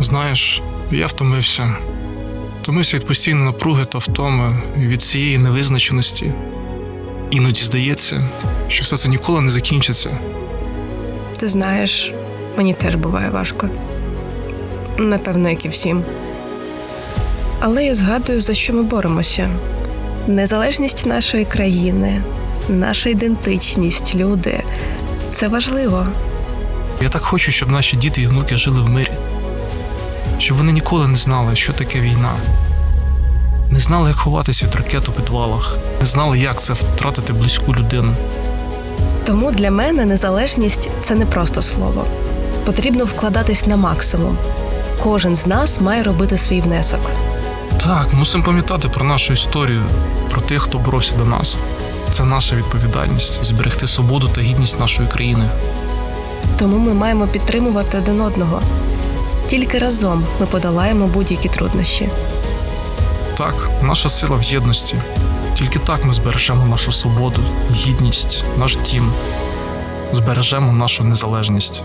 Знаєш, я втомився. Втомився від постійної напруги та втоми, від цієї невизначеності. Іноді здається, що все це ніколи не закінчиться. Ти знаєш, мені теж буває важко. Напевно, як і всім. Але я згадую, за що ми боремося: незалежність нашої країни, наша ідентичність, люди це важливо. Я так хочу, щоб наші діти і внуки жили в мирі, щоб вони ніколи не знали, що таке війна, не знали, як ховатися від ракет у підвалах, не знали, як це втратити близьку людину. Тому для мене незалежність це не просто слово. Потрібно вкладатись на максимум. Кожен з нас має робити свій внесок. Так, мусимо пам'ятати про нашу історію, про тих, хто боровся до нас. Це наша відповідальність зберегти свободу та гідність нашої країни. Тому ми маємо підтримувати один одного. Тільки разом ми подолаємо будь-які труднощі. Так, наша сила в єдності. Тільки так ми збережемо нашу свободу, гідність, наш дім, збережемо нашу незалежність.